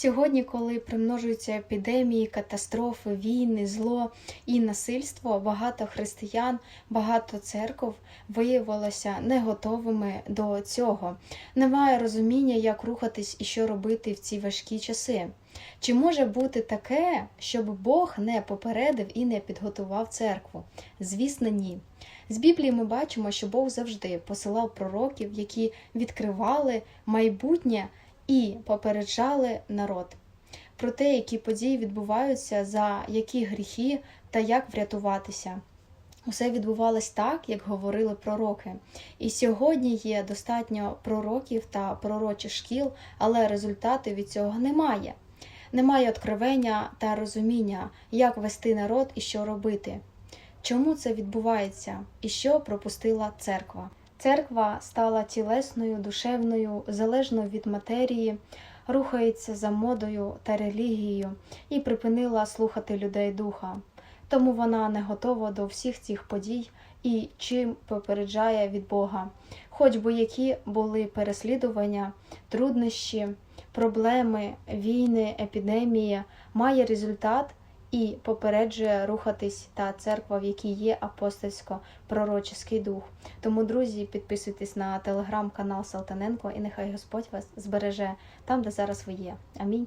Сьогодні, коли примножуються епідемії, катастрофи, війни, зло і насильство, багато християн, багато церков виявилося не готовими до цього. Немає розуміння, як рухатись і що робити в ці важкі часи. Чи може бути таке, щоб Бог не попередив і не підготував церкву? Звісно, ні. З Біблії ми бачимо, що Бог завжди посилав пророків, які відкривали майбутнє і попереджали народ про те, які події відбуваються, за які гріхи та як врятуватися. Усе відбувалось так, як говорили пророки. І сьогодні є достатньо пророків та пророчих шкіл, але результату від цього немає. Немає откровення та розуміння, як вести народ і що робити. Чому це відбувається і що пропустила церква? Церква стала тілесною, душевною, залежною від матерії, рухається за модою та релігією і припинила слухати людей духа. Тому вона не готова до всіх цих подій і чим попереджає від Бога. Хоч би які були переслідування, труднощі, проблеми, війни, епідемії, має результат і попереджує рухатись та церква, в якій є апостольсько-пророческий дух. Тому, друзі, підписуйтесь на телеграм-канал Салтаненко, і нехай Господь вас збереже там, де зараз ви є. Амінь.